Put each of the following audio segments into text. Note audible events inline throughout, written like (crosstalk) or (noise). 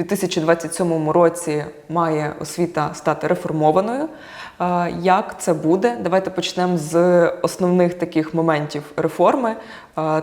2027 році має освіта стати реформованою. Як це буде? Давайте почнемо з основних таких моментів реформи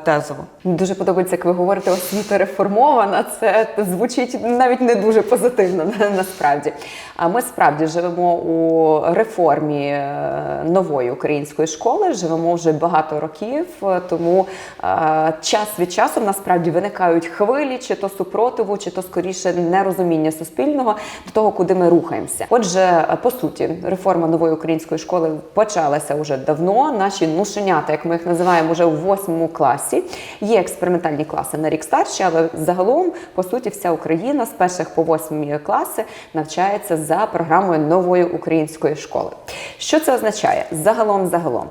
тезово. Дуже подобається, як ви говорите, освіта реформована. Це звучить навіть не дуже позитивно насправді. А ми справді живемо у реформі е, нової української школи, живемо вже багато років, е, тому е, час від часу насправді виникають хвилі, чи то супротиву, чи то скоріше нерозуміння суспільного до того, куди ми рухаємося. Отже, по суті, реформа нової української школи почалася вже давно. Наші нушенята, як ми їх називаємо, вже у восьмому класі. Є експериментальні класи на рік старші, але загалом, по суті, вся Україна з перших по восьмі класи навчається за програмою нової української школи. Що це означає? Загалом, загалом,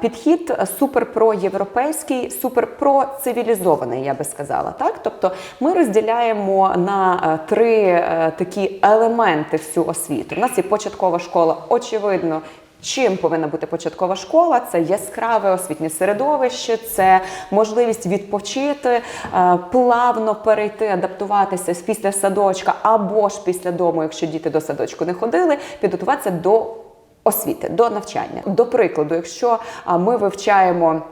підхід суперпроєвропейський, суперпроцивілізований, я би сказала. Так, тобто ми розділяємо на три е, такі елементи всю освіту. У нас є початкова школа, очевидно. Чим повинна бути початкова школа? Це яскраве освітнє середовище, це можливість відпочити, е, плавно перейти, адаптуватися після садочка або ж після дому, якщо діти до садочку не ходили, підготуватися до освіти, до навчання. До прикладу, якщо ми вивчаємо.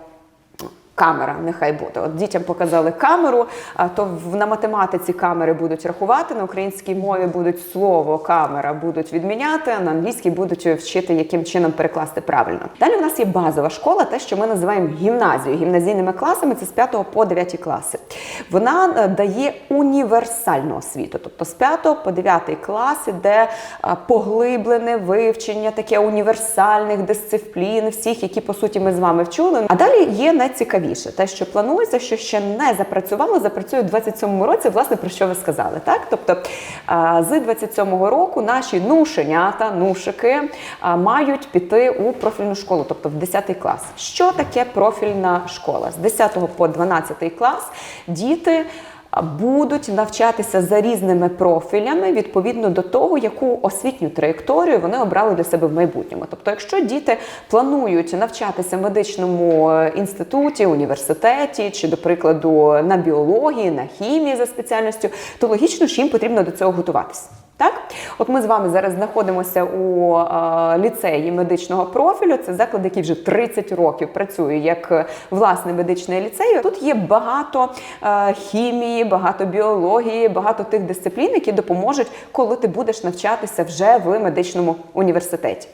Камера, нехай буде. От дітям показали камеру, а то в- на математиці камери будуть рахувати, на українській мові будуть слово камера будуть відміняти, на англійській будуть вчити, яким чином перекласти правильно. Далі у нас є базова школа, те, що ми називаємо гімназією. Гімназійними класами це з 5 по 9 класи. Вона е, дає універсальну освіту, тобто з 5 по 9 клас іде е, поглиблене вивчення, таке універсальних дисциплін, всіх, які по суті ми з вами вчули. А далі є найцікавіше, те, що планується, що ще не запрацювало, запрацює у 27-му році, власне, про що ви сказали. Так? Тобто з 27-го року наші нушенята, нушики мають піти у профільну школу, тобто в 10 клас. Що таке профільна школа? З 10 по 12 клас діти будуть навчатися за різними профілями відповідно до того, яку освітню траєкторію вони обрали для себе в майбутньому. Тобто, якщо діти планують навчатися в медичному е, інституті, університеті чи, до прикладу, на біології, на хімії за спеціальністю, то логічно ж їм потрібно до цього готуватися. Так, от ми з вами зараз знаходимося у е, ліцеї медичного профілю. Це заклад, який вже 30 років працює як е, власне медичний ліцей. Тут є багато е, хімії, багато біології, багато тих дисциплін, які допоможуть, коли ти будеш навчатися вже в медичному університеті.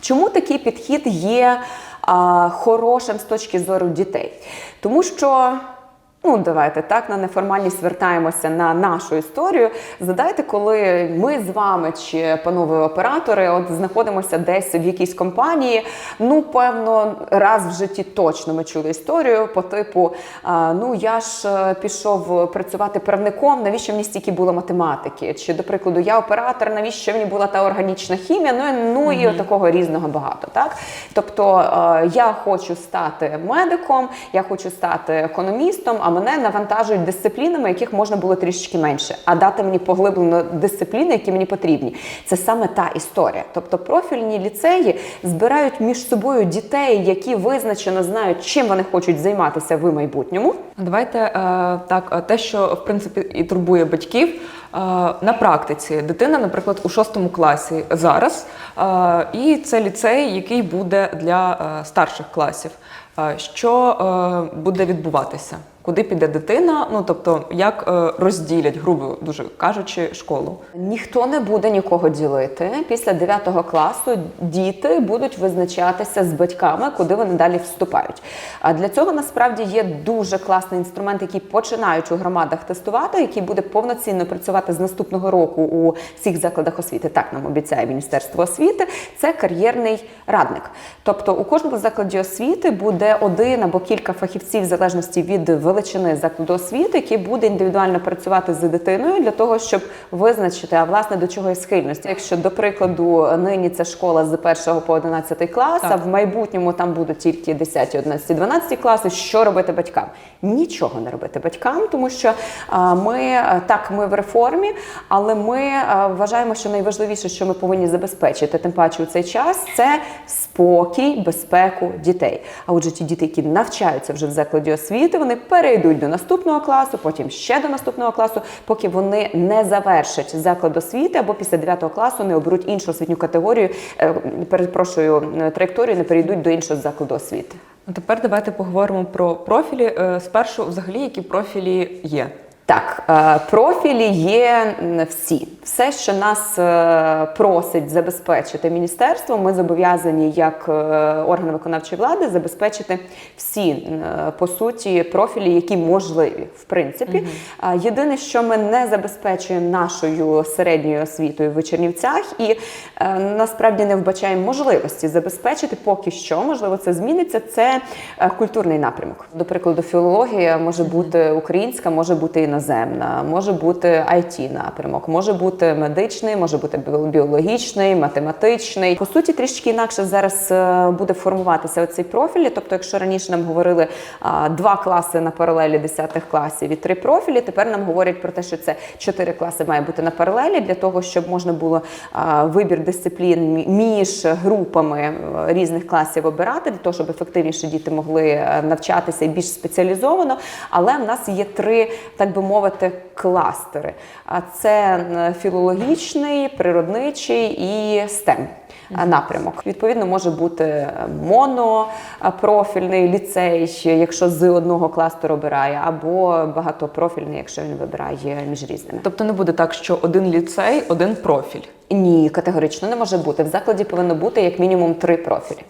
Чому такий підхід є а, хорошим з точки зору дітей? Тому що. Ну, давайте так на неформальність вертаємося на нашу історію. Задайте, коли ми з вами чи панове оператори, от знаходимося десь в якійсь компанії. Ну, певно, раз в житті точно ми чули історію по типу: ну я ж е, пішов працювати правником, навіщо мені стільки було математики? Чи, до прикладу, я оператор, навіщо мені була та органічна хімія? Ну, і- ну і такого різного багато. Так? Тобто е, я хочу стати медиком, я хочу стати економістом, мене навантажують дисциплінами, яких можна було трішечки менше, а дати мені поглиблено дисципліни, які мені потрібні. Це саме та історія. Тобто профільні ліцеї збирають між собою дітей, які визначено знають, чим вони хочуть займатися в майбутньому. Давайте е, так, е, те, що в принципі і турбує батьків е, на практиці. Дитина, наприклад, у шостому класі зараз, і це ліцей, який буде для старших класів. Що буде відбуватися? Куди піде дитина? Ну тобто, як е, розділять, грубо дуже кажучи, школу? Ніхто не буде нікого ділити. Після 9 класу діти будуть визначатися з батьками, куди вони далі вступають. А для цього насправді є дуже класний інструмент, який починають у громадах тестувати, який буде повноцінно працювати з наступного року у всіх закладах освіти. Так нам обіцяє Міністерство освіти. Це кар'єрний радник. Тобто у кожному закладі освіти буде один або кілька фахівців в залежності від величини закладу освіти, який буде індивідуально працювати з дитиною для того, щоб визначити, а власне до чого є схильність. Якщо до прикладу нині це школа з 1 по 11 клас, а в майбутньому там будуть тільки 10, 11, 12 класи, що робити батькам? Нічого не робити батькам, тому що ми так, ми в реформі. але ми вважаємо, що найважливіше, що ми повинні забезпечити, тим паче у цей час, це спокій, безпеку дітей. А отже, ті діти, які навчаються вже в закладі освіти, вони перейдуть до наступного класу, потім ще до наступного класу, поки вони не завершать заклад освіти або після 9 класу не оберуть іншу освітню категорію. е, Перепрошую, траєкторію, не перейдуть до іншого закладу освіти. А тепер давайте поговоримо про профілі. Е, Спершу, взагалі, які профілі є. Так, е, профілі є всі. Все, що нас е, просить забезпечити міністерство, ми зобов'язані як е, органи виконавчої влади забезпечити всі е, по суті профілі, які можливі, в принципі. А Єдине, що ми не забезпечуємо нашою середньою освітою в Чернівцях, і насправді не вбачаємо можливості забезпечити поки що. Можливо, це зміниться. Це культурний напрямок. До прикладу, філологія може бути українська, може бути іноземна, може бути it напрямок, може бути медичний, може бути біологічний, математичний. По суті, трішки інакше зараз е, буде формуватися оцей профілі. Тобто, якщо раніше нам говорили два класи на паралелі 10 класів і три профілі, тепер нам говорять про те, що це чотири класи має бути на паралелі для того, щоб можна було вибір дисциплін між групами е, різних класів обирати, для того, щоб ефективніше діти могли е, навчатися і більш спеціалізовано. Але в нас є три, так би мовити, кластери. А це філологічний, природничий і STEM е, напрямок. Відповідно, може бути е, монопрофільний ліцей, якщо з одного кластеру обирає, або багатопрофільний, якщо він вибирає між різними. Тобто не буде так, що один ліцей, один профіль. Ні, категорично не може бути. В закладі повинно бути як мінімум три профілі.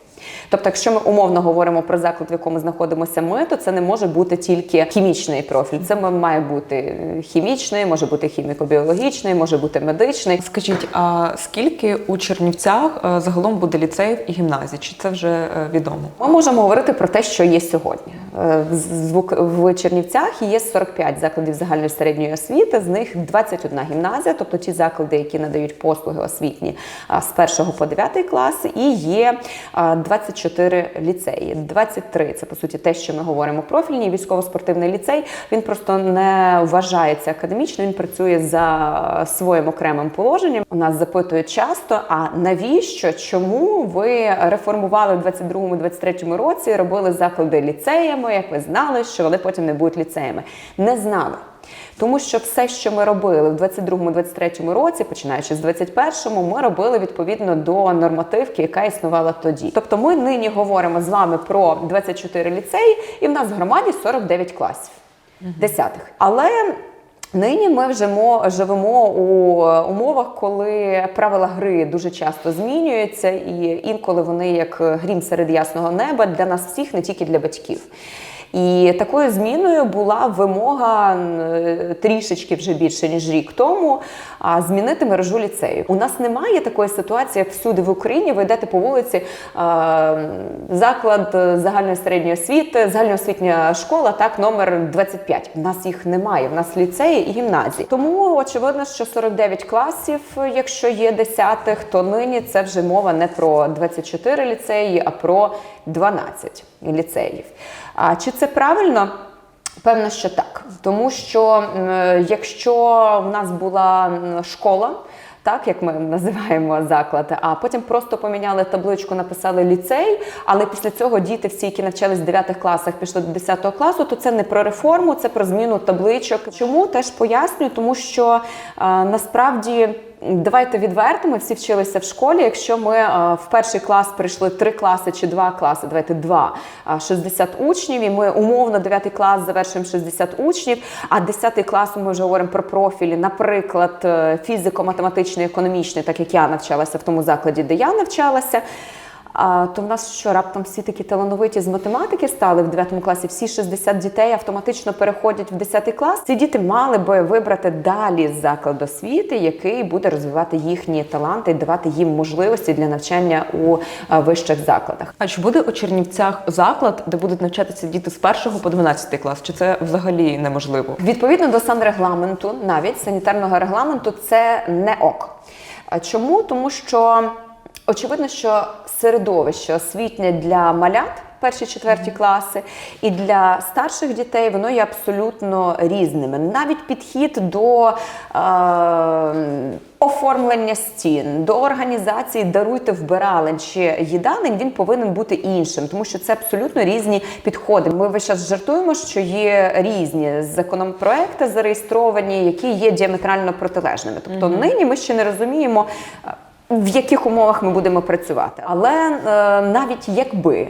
Тобто, якщо ми умовно говоримо про заклад, в якому знаходимося ми, то це не може бути тільки хімічний профіль. Це має бути хімічний, може бути хіміко-біологічний, може бути медичний. Скажіть, а скільки у Чернівцях е, загалом буде ліцеїв і гімназій? Чи це вже е, відомо? Ми можемо говорити про те, що є сьогодні. Е, в- Чернівцях є 45 закладів загальної середньої освіти, з них 21 гімназія, тобто ті заклади, які надають послуги освітні з 1 по 9 клас, і є а, 24 ліцеї. 23 – це по суті те, що ми говоримо профільні. Військово-спортивний ліцей він просто не вважається академічно, він працює за своїм окремим положенням. У нас запитують часто: а навіщо, чому ви реформували в 22-23 році, робили заклади ліцеями, як ви знали, що вони потім не будуть ліцеями? Не знали. Тому що все, що ми робили в 22-23 році, починаючи з 21-му, ми робили відповідно до нормативки, яка існувала тоді. Тобто, ми нині говоримо з вами про 24 ліцеї, і в нас в громаді 49 класів десятих. Але Нині ми вже живемо у е, умовах, коли правила гри дуже часто змінюються, і інколи вони як грім серед ясного неба для нас всіх, не тільки для батьків. І такою зміною була вимога е, трішечки вже більше ніж рік тому змінити мережу ліцею. У нас немає такої ситуації, як всюди в Україні. Ви йдете по вулиці, заклад е, загальної середньої освіти, загальноосвітня школа, так, номер 25. У нас їх немає. В нас ліцеї і гімназії. Тому очевидно, що 49 класів, якщо є десятих, то нині це вже мова не про 24 ліцеї, а про 12 ліцеїв. А чи це правильно? Певно, що так. Тому що якщо в нас була школа, так як ми називаємо заклад, а потім просто поміняли табличку, написали ліцей, але після цього діти, всі, які навчались в 9 класах, пішли до 10 класу, то це не про реформу, це про зміну табличок. Чому теж пояснюю? Тому що а, насправді. Давайте відверто, ми всі вчилися в школі. Якщо ми в перший клас прийшли три класи чи два класи, давайте два, а, 60 учнів, і ми умовно 9 клас завершуємо 60 учнів, а 10 клас ми вже говоримо про профілі, наприклад, е, фізико-математичний, економічний, так як я навчалася в тому закладі, де я навчалася. А, то в нас що раптом всі такі талановиті з математики стали в 9 класі. Всі 60 дітей автоматично переходять в 10 клас. Ці діти мали би вибрати далі заклад освіти, який буде розвивати їхні таланти і давати їм можливості для навчання у вищих закладах. А чи буде у Чернівцях заклад, де будуть навчатися діти з 1 по 12 клас? Чи це взагалі неможливо? Відповідно до санрегламенту, навіть санітарного регламенту, це не ок. Чому? Тому що очевидно, що середовище освітнє для малят перші четверті класи. І для старших дітей воно є абсолютно різними. Навіть підхід до е, оформлення стін, до організації даруйте вбиралень чи їдалень, він повинен бути іншим, тому що це абсолютно різні підходи. Ми весь час жартуємо, що є різні законопроекти зареєстровані, які є діаметрально протилежними. Тобто нині ми ще не розуміємо. В яких умовах ми будемо працювати, але е, навіть якби е,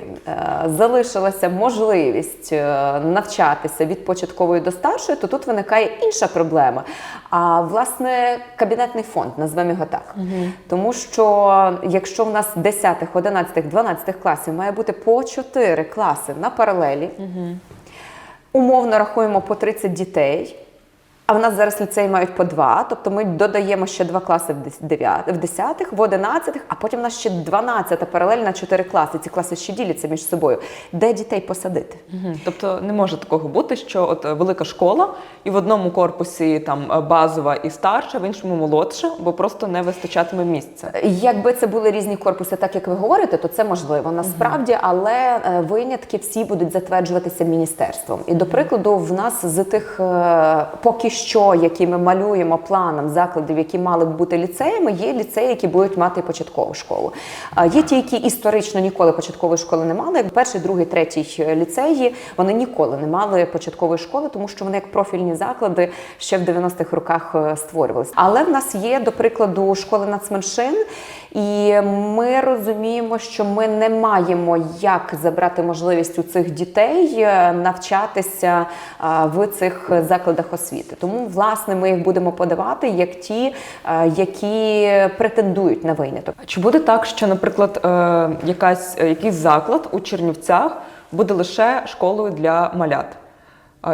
залишилася можливість е, навчатися від початкової до старшої, то тут виникає інша проблема. А власне кабінетний фонд, назвемо його так. Тому що якщо в нас 10, 11, 12 класів має бути по 4 класи на паралелі, умовно рахуємо по 30 дітей. А в нас зараз ліцеї мають по два, тобто ми додаємо ще два класи в дес- дев'ят- в 10, в 11, а потім у нас ще 12 паралельно 4 класи. Ці класи ще діляться між собою. Де дітей посадити? Мгм. Тобто не може такого бути, що от е, велика школа, і в одному корпусі там е, базова і старша, в іншому молодша, бо просто не вистачатиме місця. Якби це були різні корпуси, так як ви говорите, то це можливо насправді, але е, винятки всі будуть затверджуватися міністерством. І до прикладу, в нас з тих е, поки що, які ми малюємо планом закладів, які мали б бути ліцеями, є ліцеї, які будуть мати початкову школу. Є ті, які історично ніколи початкової школи не мали. Як перший, другий, третій ліцеї вони ніколи не мали початкової школи, тому що вони як профільні заклади ще в 90-х роках е, створювалися. Але в нас є, до прикладу, школи нацменшин, і ми розуміємо, що ми не маємо як забрати можливість у цих дітей е, навчатися в цих закладах освіти. Тому, власне, ми їх будемо подавати як ті, е, які претендують на виняток. Чи буде так, що, наприклад, е, якась, е, якийсь заклад у Чернівцях буде лише школою для малят?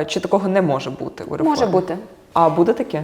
Чи такого не може бути у реформі? Може бути. А буде таке?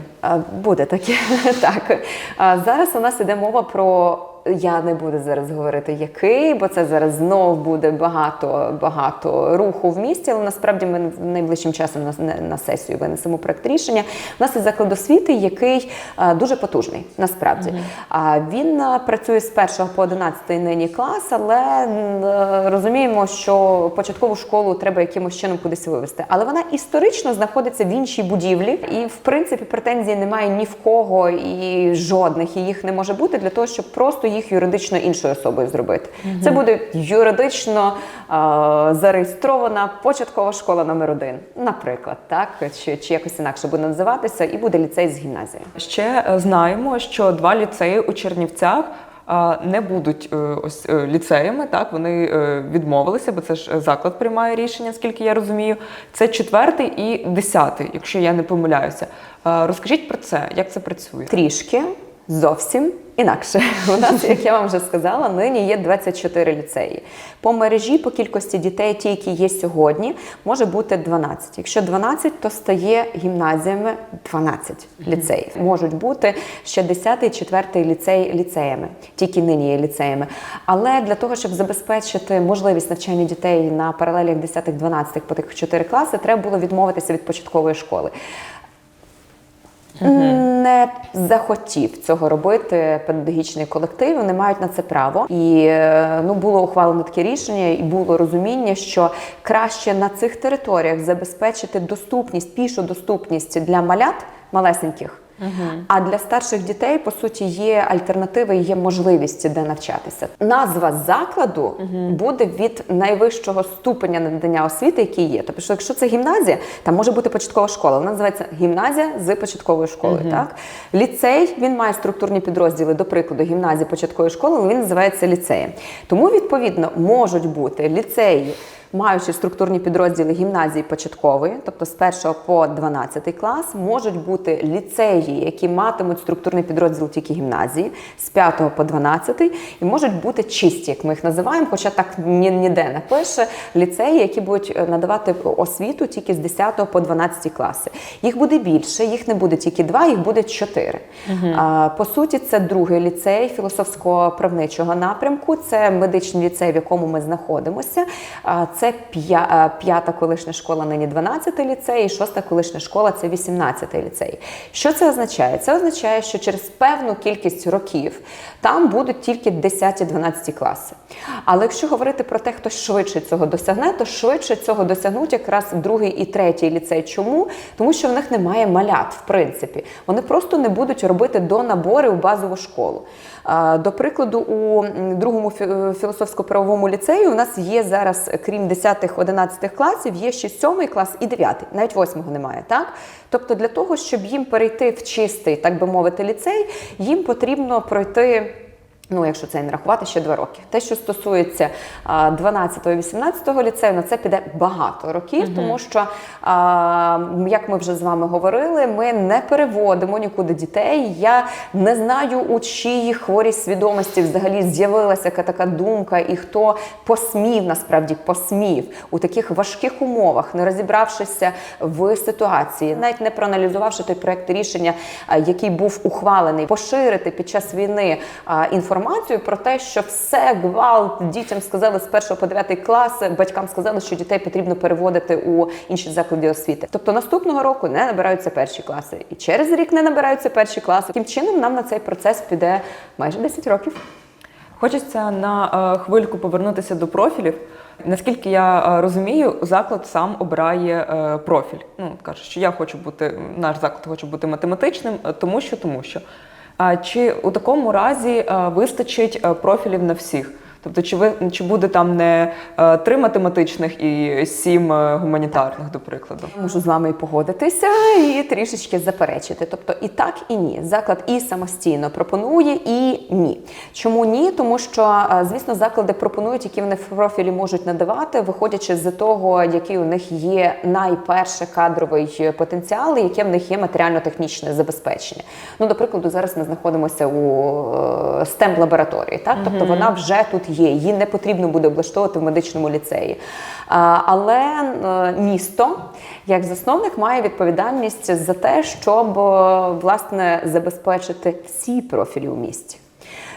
Буде таке. (laughs) так. Зараз у нас іде мова про. Я не буду зараз говорити який, бо це зараз знов буде багато багато руху в місті. Але насправді ми найближчим часом на, на, сесію винесемо проект рішення. У нас є заклад освіти, який а, дуже потужний. Насправді а він а, працює з 1 по 11 нині клас, але м, е, розуміємо, що початкову школу треба якимось чином кудись вивести. Але вона історично знаходиться в іншій будівлі, і в принципі претензій немає ні в кого і жодних, і їх не може бути для того, щоб просто їх юридично іншою особою зробити. Це буде юридично а, зареєстрована початкова школа номер один, наприклад, так чи, чи якось інакше буде називатися, і буде ліцей з гімназією. Ще е, знаємо, що два ліцеї у Чернівцях е, не будуть е, ось е, ліцеями. Так вони е, відмовилися, бо це ж е, заклад приймає рішення, скільки я розумію. Це четвертий і десятий, якщо я не помиляюся. Е, Розкажіть про це, як це працює? Трішки зовсім інакше. (laughs) У нас, як я вам вже сказала, нині є 24 ліцеї. По мережі, по кількості дітей, ті, які є сьогодні, може бути 12. Якщо 12, то стає гімназіями 12 ліцеїв. Можуть бути ще 10 4 ліцей ліцеями, тільки нині є ліцеями. Але для того, щоб забезпечити можливість навчання дітей на паралелях 10-12 по тих 4 класи, треба було відмовитися від початкової школи не захотів цього робити педагогічний колектив. Вони мають на це право. І е, ну було ухвалено таке рішення, і було розуміння, що краще на цих територіях забезпечити доступність, пішу доступність для малят малесеньких. А для старших дітей, по суті, є альтернативи, є можливість де навчатися. Назва закладу буде від найвищого ступеня надання освіти, який є. Тобто, що якщо це гімназія, там може бути початкова школа. Вона називається гімназія з початковою школою. Так ліцей він має структурні підрозділи, до прикладу, гімназії початкової школи, але він називається ліцеєм. Тому відповідно можуть бути ліцеї маючи структурні підрозділи гімназії початкової, тобто з 1 по 12 клас, можуть бути ліцеї, які матимуть структурний підрозділ тільки гімназії з 5 по 12, і можуть бути чисті, як ми їх називаємо, хоча так ні, ніде не пише ліцеї, які будуть е, надавати освіту тільки з 10 по 12 класи. Їх буде більше, їх не буде тільки два, їх буде чотири. А, по суті, це другий ліцей філософсько-правничого напрямку. Це медичний ліцей, в якому ми знаходимося. Це Це е, п'ята колишня школа, нині 12 ліцей, і шоста колишня школа це 18 ліцей. Що це означає? Це означає, що через певну кількість років там будуть тільки 10-12 класи. Але якщо говорити про те, хто швидше цього досягне, то швидше цього досягнуть якраз другий і третій ліцей. Чому? Тому що в них немає малят, в принципі. Вони просто не будуть робити донабори у базову школу. До прикладу, у другому філософсько-правовому ліцеї у нас є зараз, крім 10-11 класів, є ще 7 клас і 9, навіть 8 немає. Так? Тобто для того, щоб їм перейти в чистий, так би мовити, ліцей, їм потрібно пройти. Ну, якщо це не рахувати, ще два роки. Те, що стосується 12-18 ліцею, на це піде багато років, тому що, як ми вже з вами говорили, ми не переводимо нікуди дітей. Я не знаю, у чиї хворій свідомості взагалі з'явилася така думка, і хто посмів, насправді посмів у таких важких умовах, не розібравшися в ситуації, навіть не проаналізувавши той проект рішення, який був ухвалений, поширити під час війни а, інформацію про те, що все гвалт дітям сказали з 1 по 9 клас, батькам сказали, що дітей потрібно переводити у інші заклади освіти. Тобто наступного року не набираються перші класи, і через рік не набираються перші класи. Таким чином нам на цей процес піде майже 10 років. Хочеться на е, хвильку повернутися до профілів. Наскільки я е, розумію, заклад сам обирає е, профіль. Ну каже, що я хочу бути, наш заклад хоче бути математичним, тому що, тому що. Чи у такому разі е, вистачить е, профілів на всіх? Тобто, чи ви чи буде там не е, три математичних і сім е, гуманітарних, до прикладу? Можу з вами і погодитися і трішечки заперечити. Тобто і так, і ні. Заклад і самостійно пропонує, і ні. Чому ні? Тому що, е, звісно, заклади пропонують, які вони в профілі можуть надавати, виходячи з того, який у них є найперше кадровий потенціал, і яке в них є матеріально-технічне забезпечення. Ну, до прикладу, зараз ми знаходимося у stem лабораторії, так тобто вона вже тут є. Її не потрібно буде облаштовувати в медичному ліцеї. Але е, місто, як засновник, має відповідальність за те, щоб е, власне забезпечити всі профілі у місті.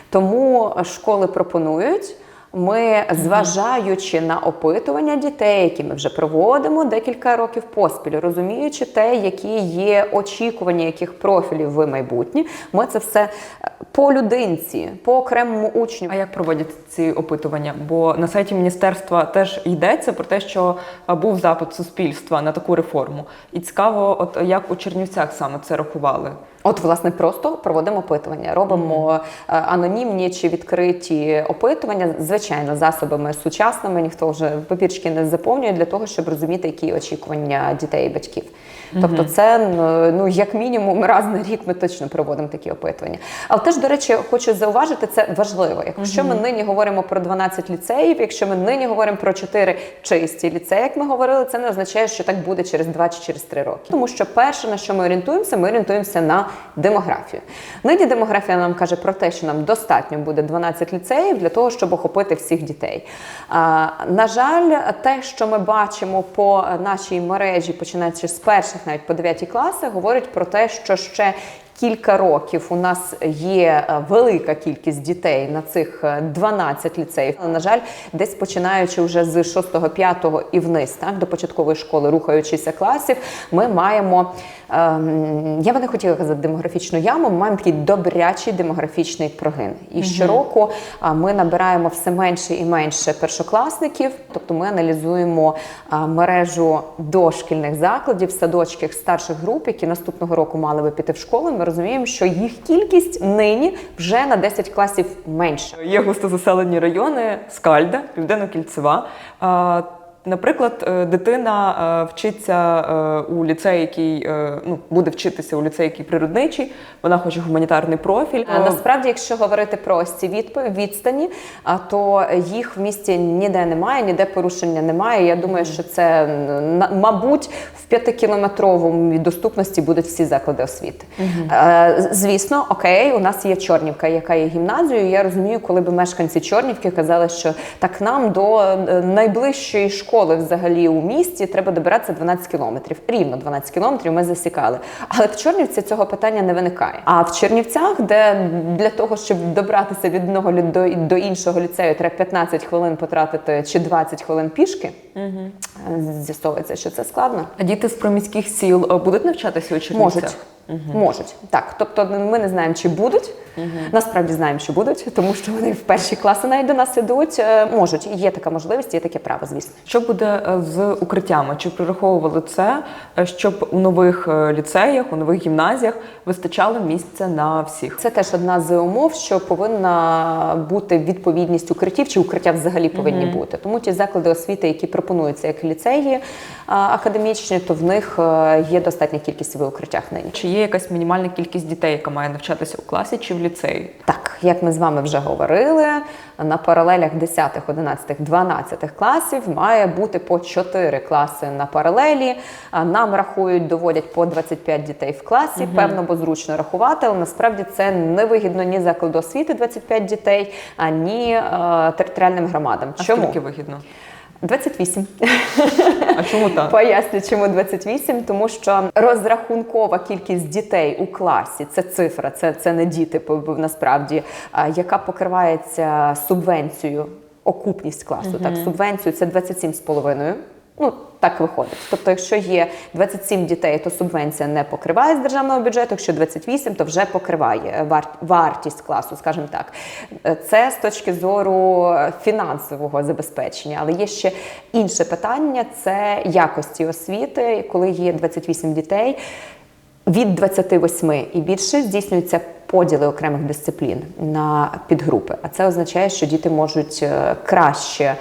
Тому школи пропонують. Ми, зважаючи на опитування дітей, які ми вже проводимо декілька років поспіль, розуміючи те, які є очікування яких профілів в майбутнє, ми це все е, по людинці, по окремому учню. А як проводять ці опитування? Бо на сайті міністерства теж йдеться про те, що був запит суспільства на таку реформу. І цікаво, от як у Чернівцях саме це рахували. От, власне, просто проводимо опитування, робимо е, анонімні чи відкриті опитування, звичайно, засобами сучасними. Ніхто вже папірчики не заповнює для того, щоб розуміти, які очікування дітей і батьків. Тобто, це ну як мінімум раз на рік ми точно проводимо такі опитування. Але теж, до речі, хочу зауважити, це важливо. Якщо ми нині говоримо про 12 ліцеїв, якщо ми нині говоримо про 4 чисті ліцеї, як ми говорили, це не означає, що так буде через 2 чи через 3 роки. Тому що перше, на що ми орієнтуємося, ми орієнтуємося на демографію. Нині демографія нам каже про те, що нам достатньо буде 12 ліцеїв для того, щоб охопити всіх дітей. А, на жаль, те, що ми бачимо по нашій мережі, починаючи з перших навіть по 9 класи, говорить про те, що ще Кілька років у нас є е, велика кількість дітей на цих е, 12 ліцеїв. Але, На жаль, десь починаючи вже з 6-5 і вниз, так до початкової школи, рухаючися класів, ми маємо. Ем, Я би не хотіла казати демографічну яму. Ми маємо такий добрячий демографічний прогин. І щороку ми набираємо все менше і менше першокласників. Тобто ми аналізуємо мережу дошкільних закладів, садочків старших груп, які наступного року мали би піти в школу. Ми розуміємо, що їх кількість нині вже на 10 класів менша. Є густозаселені райони, Скальда, Південно-Кільцева. Наприклад, е, дитина е, вчиться е, у ліцеї, який ну, буде вчитися у ліцеї, який природничий, вона хоче гуманітарний профіль. Насправді, якщо говорити про ось ці відстані, то їх в місті ніде немає, ніде порушення немає. Я думаю, що це мабуть в п'ятикілометровому доступності будуть всі заклади освіти. Звісно, окей, у нас є Чорнівка, яка є гімназією. Я розумію, коли б мешканці Чорнівки казали, що так нам до найближчої школи школи взагалі у місті треба добиратися 12 кілометрів. Рівно 12 кілометрів ми засікали. Але в Чорнівці цього питання не виникає. А в Чернівцях, де для того, щоб добратися від одного до, до іншого ліцею, треба 15 хвилин потратити чи 20 хвилин пішки, е, з'ясовується, що це складно. А діти з приміських сіл е, будуть навчатися у Чернівцях? Можуть. Можуть. Так. Тобто ми не знаємо, чи будуть. Насправді знаємо, що будуть, тому що вони в перші класи навіть до нас ідуть. Е, Можуть. Є така можливість, є таке право, звісно. Що буде е, з укриттями? Чи прораховували це, е, щоб у нових ліцеях, у нових гімназіях вистачало місця на всіх? Це теж одна з умов, що повинна бути відповідність укриттів, чи укриття взагалі повинні бути. Тому ті заклади освіти, які пропонуються як ліцеї академічні, то в них є достатня кількість в укриттях нині. Є якась мінімальна кількість дітей, яка має навчатися у класі чи в ліцеї? Так, як ми з вами вже говорили, на паралелях 10, 11, 12 класів має бути по 4 класи на паралелі. Нам рахують, доводять по 25 дітей в класі. Певно, бо зручно рахувати, але насправді це невигідно ні закладу освіти 25 дітей, ані е, територіальним громадам. А Чому? скільки вигідно? 28. А чому так? Поясню, чому 28, тому що розрахункова кількість дітей у класі це цифра, це, це не діти насправді, яка покривається субвенцією, окупність класу. Так, субвенцію це 27,5. Ну, так виходить. Тобто, якщо є 27 дітей, то субвенція не покриває з державного бюджету. Якщо 28, то вже покриває вартість класу, скажімо так. Е, Це з точки зору фінансового забезпечення. Але є ще інше питання: це якості освіти, коли є 28 дітей. Від 28 і більше здійснюються поділи окремих дисциплін на підгрупи. А це означає, що діти можуть е, краще е,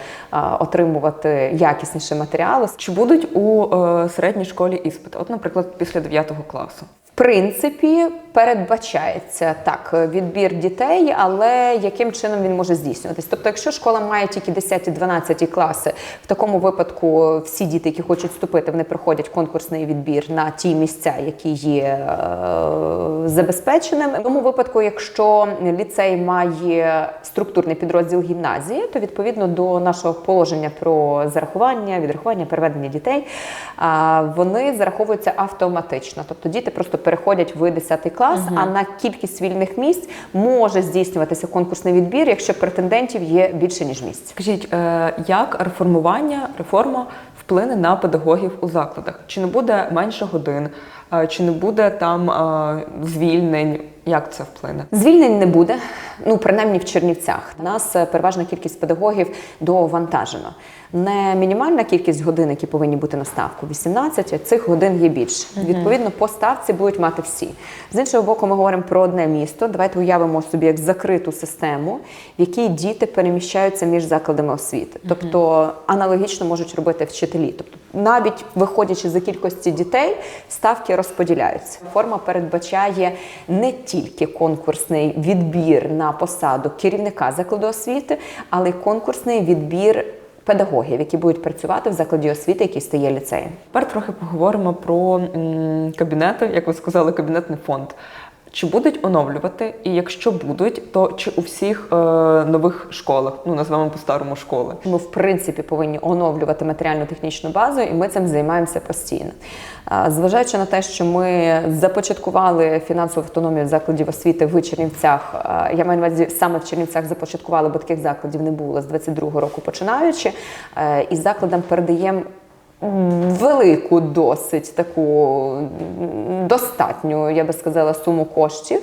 отримувати якісніше матеріали. Чи будуть у е, середній школі іспити? От, наприклад, після 9 класу. В принципі, передбачається так відбір дітей, але яким чином він може здійснюватись? Тобто, якщо школа має тільки 10-12 класи, в такому випадку всі діти, які хочуть вступити, вони проходять конкурсний відбір на ті місця, які є е, забезпеченими. В тому випадку, якщо ліцей має структурний підрозділ гімназії, то відповідно до нашого положення про зарахування, відрахування, переведення дітей, вони зараховуються автоматично. Тобто діти просто переходять в 10 клас, а на кількість вільних місць може здійснюватися конкурсний відбір, якщо претендентів є більше ніж місць. Скажіть, е, як реформування, реформа вплине на педагогів у закладах? Чи не буде менше годин, Е, чи не буде там е, звільнень? Як це вплине? Звільнень не буде, ну принаймні в Чернівцях. У нас е, переважна кількість педагогів доовантажена. Не мінімальна кількість годин, які повинні бути на ставку 18, а цих годин є більше. Відповідно, по ставці будуть мати всі. З іншого боку, ми говоримо про одне місто. Давайте уявимо собі як закриту систему, в якій діти переміщаються між закладами освіти. Тобто аналогічно можуть робити вчителі. Тобто, навіть виходячи за кількості дітей, ставки розподіляються. Форма передбачає не тільки конкурсний відбір на посаду керівника закладу освіти, але й конкурсний відбір педагогів, які будуть працювати в закладі освіти, який стає ліцеєм. Тепер трохи поговоримо про кабінети, як ви сказали, кабінетний фонд. Чи будуть оновлювати? І якщо будуть, то чи у всіх е, нових школах, ну назвемо по-старому школи? Ми, в принципі, повинні оновлювати матеріально-технічну базу, і ми цим займаємося постійно. Зважаючи на те, що ми започаткували фінансову автономію закладів освіти в Чернівцях, я маю на увазі саме в Чернівцях започаткували, бо таких закладів не було з 22-го року починаючи, е, і закладам передаємо. Велику, досить таку достатню, я би сказала, суму коштів,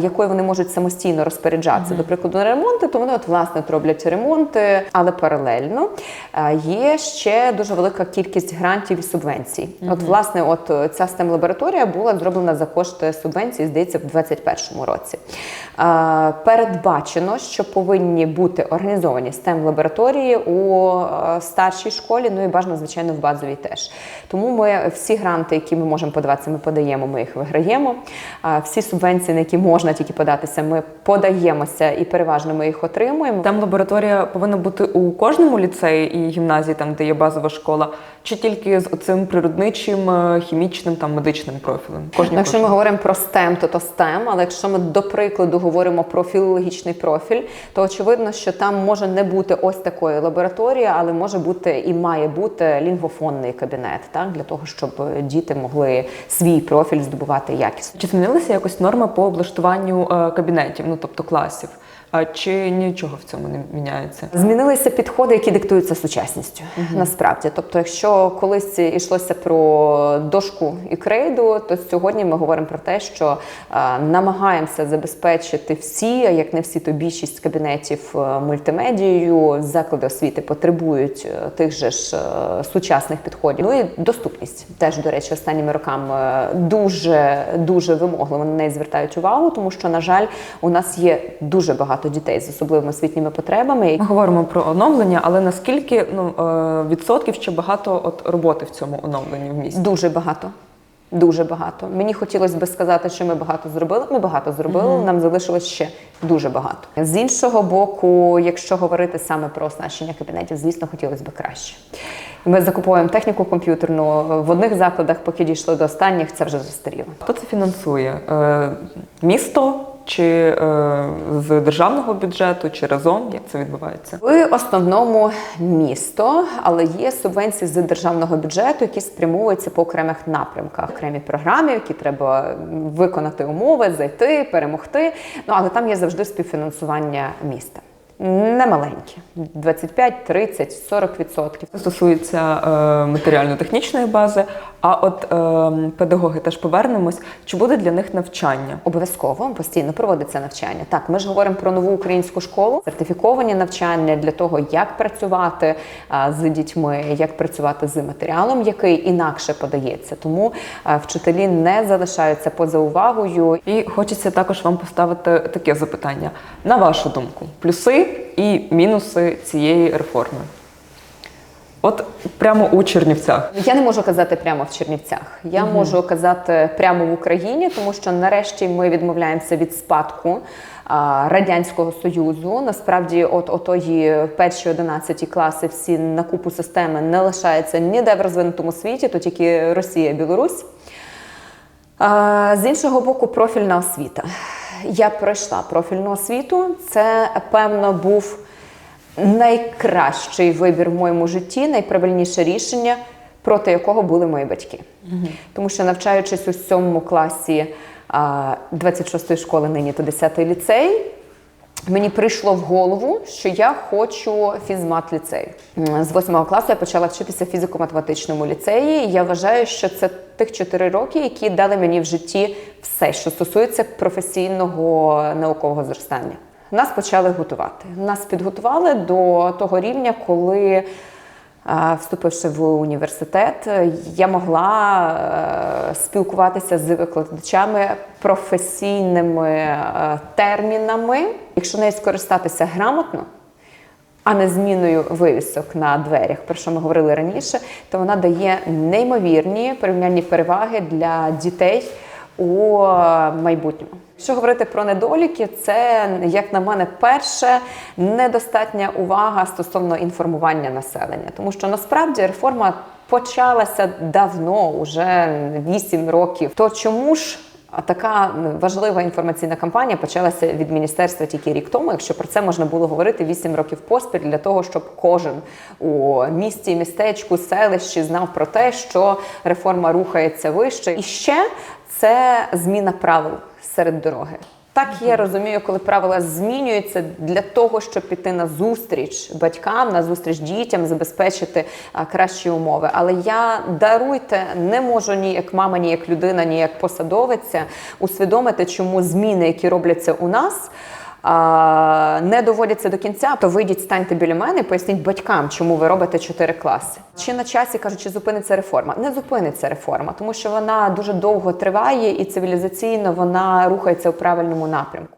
якою вони можуть самостійно розпоряджатися. До прикладу, на ремонти, то вони от власне роблять ремонти, але паралельно е, є ще дуже велика кількість грантів і субвенцій. От, власне, от е, ця stem лабораторія була зроблена за кошти субвенції, здається, в 2021 році. Е, Передбачено, що повинні бути організовані stem лабораторії у е, старшій школі, ну і бажано, звичайно, в базовій теж. Тому ми всі гранти, які ми можемо подаватися, ми подаємо, ми їх виграємо. Всі субвенції, на які можна тільки податися, ми подаємося і переважно ми їх отримуємо. Там лабораторія повинна бути у кожному ліцеї і гімназії, там де є базова школа, Чи тільки з цим природничим, е, хімічним там медичним профілем? Кожні Ну, Якщо профілі. ми говоримо про STEM, то то STEM, але якщо ми до прикладу говоримо про філологічний профіль, то очевидно, що там може не бути ось такої лабораторії, але може бути і має бути лінгвофонний кабінет, так для того, щоб діти могли свій профіль здобувати якісно. Чи змінилися якось норми по облаштуванню е, кабінетів, ну тобто класів? А чи нічого в цьому не міняється? Змінилися підходи, які диктуються сучасністю. Насправді, тобто, якщо колись йшлося про дошку і крейду, то сьогодні ми говоримо про те, що е, намагаємося забезпечити всі, а як не всі, то більшість кабінетів е, мультимедією. Заклади освіти потребують е, тих же ж е, сучасних підходів. Ну і доступність теж, до речі, останніми роками дуже дуже вимогливо на неї звертають увагу, тому що, на жаль, у нас є дуже багато дітей з особливими освітніми потребами. Ми говоримо про оновлення, але наскільки ну е, відсотків ще багато от роботи в цьому оновленні в місті? Дуже багато. Дуже багато. Мені хотілося би сказати, що ми багато зробили. Ми багато зробили. Нам залишилось ще дуже багато. З іншого боку, якщо говорити саме про оснащення кабінетів, звісно, хотілося б краще. Ми закуповуємо техніку комп'ютерну в одних закладах, поки дійшли до останніх, це вже застаріло. Хто це фінансує? Е, місто чи е, з державного бюджету, чи разом? Як це відбувається? В основному місто, але є субвенції з державного бюджету, які спрямовуються по окремих напрямках, окремі програми, які треба виконати умови, зайти, перемогти. Ну але там є завжди співфінансування міста. Немаленьке 25, 30, 40 відсотків. Це стосується е, матеріально-технічної бази. А от е, педагоги теж повернемось. Чи буде для них навчання? Обов'язково постійно проводиться навчання. Так, ми ж говоримо про нову українську школу, сертифіковані навчання для того, як працювати а, з дітьми, як працювати з матеріалом, який інакше подається. Тому а, вчителі не залишаються поза увагою. І хочеться також вам поставити таке запитання. На вашу думку, плюси і мінуси цієї реформи? От прямо у Чернівцях. Я не можу казати прямо в Чернівцях. Я можу казати прямо в Україні, тому що нарешті ми відмовляємося від спадку а, радянського союзу. Насправді, от отої перші 11 класи всі на купу системи не лишаються ніде в розвинутому світі, то тільки Росія, Білорусь. А, З іншого боку, профільна освіта. Я пройшла профільну освіту. Це, певно, був найкращий вибір в моєму житті, найправильніше рішення, проти якого були мої батьки. Тому що, навчаючись у сьомому класі 26-ї школи, нині то 10-й ліцей, Мені прийшло в голову, що я хочу фізмат ліцей. З восьмого класу я почала вчитися фізико-математичному ліцеї. І я вважаю, що це тих чотири роки, які дали мені в житті все, що стосується професійного наукового зростання. Нас почали готувати. Нас підготували до того рівня, коли. Вступивши в університет, я могла е, спілкуватися з викладачами професійними е, термінами. Якщо нею скористатися грамотно, а не зміною вивісок на дверях, про що ми говорили раніше, то вона дає неймовірні порівняльні переваги для дітей у майбутньому. Якщо говорити про недоліки, це, як на мене, перше недостатня увага стосовно інформування населення, тому що насправді реформа почалася давно, уже 8 років. То чому ж а така важлива інформаційна кампанія почалася від міністерства тільки рік тому, якщо про це можна було говорити 8 років поспіль для того, щоб кожен у місті, містечку, селищі знав про те, що реформа рухається вище. І ще це зміна правил серед дороги. Так я розумію, коли правила змінюються для того, щоб піти на зустріч батькам, на зустріч дітям, забезпечити кращі умови. Але я даруйте, не можу ні як мама, ні як людина, ні як посадовиця усвідомити, чому зміни, які робляться у нас. Не доводяться до кінця, то вийдіть, станьте біля мене, і поясніть батькам, чому ви робите чотири класи. Чи на часі кажуть, чи зупиниться реформа? Не зупиниться реформа, тому що вона дуже довго триває і цивілізаційно вона рухається у правильному напрямку.